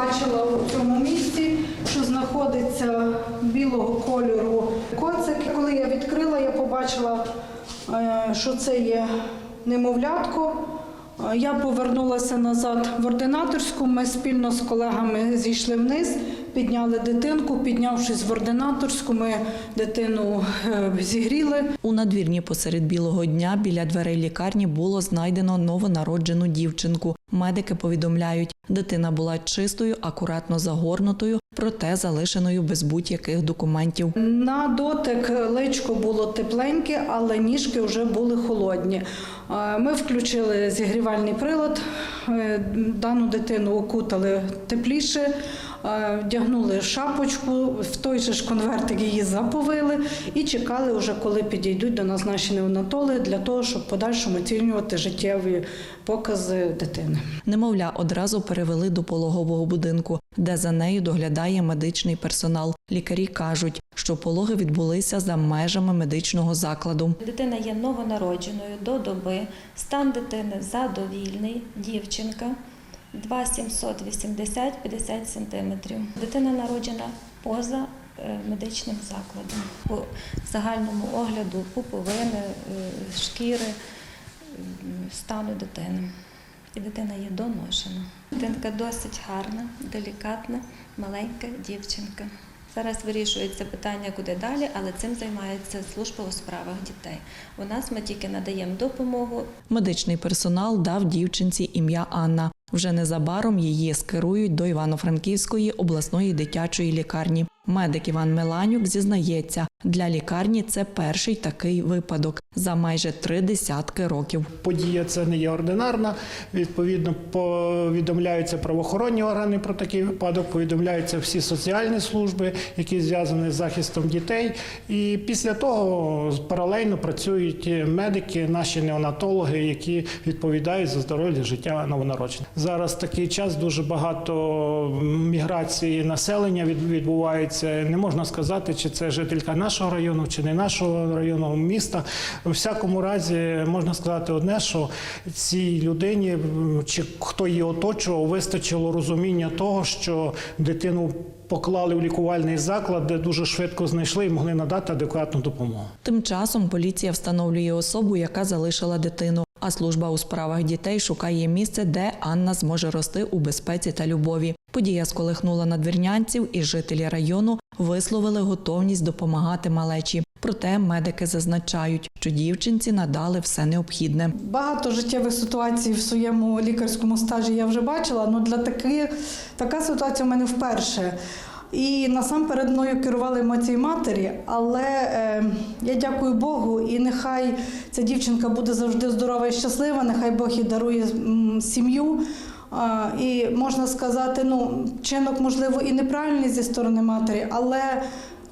побачила у цьому місці, що знаходиться білого кольору коцик. Коли я відкрила, я побачила, е, що це є немовлятко. Е, Я повернулася назад в ординаторську. Ми спільно з колегами зійшли вниз, підняли дитинку. Піднявшись в ординаторську, ми дитину е, зігріли. У надвірні посеред білого дня біля дверей лікарні було знайдено новонароджену дівчинку. Медики повідомляють, дитина була чистою, акуратно загорнутою, проте залишеною без будь-яких документів. На дотик личко було тепленьке, але ніжки вже були холодні. Е, Ми включили зігрівальний прилад, е, дану дитину окутали тепліше, вдягнули шапочку, в той же ж конвертик її заповили і чекали, вже, коли підійдуть до нас наші неонатоли для того, щоб подальшому оцінювати життєві покази дитини. Немовля одразу перевели до пологового будинку, де за нею доглядає медичний персонал. Лікарі кажуть, що пологи відбулися за межами медичного закладу. Дитина є новонародженою до доби. Стан дитини задовільний, дівчинка 2,780 50 см. Дитина народжена поза е, медичним закладом. По загальному огляду пуповини, е, шкіри, стану дитини. І дитина є доношена. Дитинка досить гарна, делікатна, маленька дівчинка. Зараз вирішується питання, куди далі, але цим займається служба у справах дітей. У нас ми тільки надаємо допомогу Медичний персонал дав дівчинці ім'я Анна. Вже незабаром її скерують до Івано-Франківської обласної дитячої лікарні. Медик Іван Меланюк зізнається, для лікарні це перший такий випадок за майже три десятки років. Подія це не є ординарна. Відповідно, повідомляються правоохоронні органи про такий випадок, повідомляються всі соціальні служби, які зв'язані з захистом дітей. І після того паралельно працюють медики, наші неонатологи, які відповідають за здоров'я життя новонароджених. Зараз такий час дуже багато міграції населення від- відбувається. Не можна сказати, чи це жителька нашого району, чи не нашого району міста. У всякому разі, можна сказати одне, що цій людині, чи хто її оточував, вистачило розуміння того, що дитину поклали в лікувальний заклад, де дуже швидко знайшли і могли надати адекватну допомогу. Тим часом поліція встановлює особу, яка залишила дитину. А служба у справах дітей шукає місце, де Анна зможе рости у безпеці та любові. Подія сколихнула надвірнянців, і жителі району висловили готовність допомагати малечі. Проте медики зазначають, що дівчинці надали все необхідне. Багато життєвих ситуацій в своєму лікарському стажі я вже бачила, але для таких така ситуація в мене вперше. І насамперед мною керували емоції матері, але е, я дякую Богу, і нехай ця дівчинка буде завжди здорова і щаслива, нехай Бог їй дарує сім'ю. А, і можна сказати, ну, чинок, можливо, і неправильний зі сторони матері, але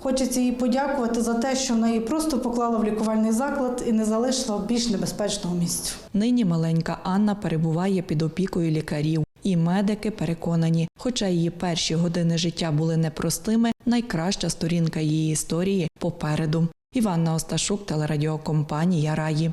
хочеться їй подякувати за те, що вона її просто поклала в лікувальний заклад і не залишила в більш небезпечного місця. Нині маленька Анна перебуває під опікою лікарів. І медики переконані, хоча її перші години життя були непростими, найкраща сторінка її історії попереду. Іванна Осташук, телерадіокомпанія Раї.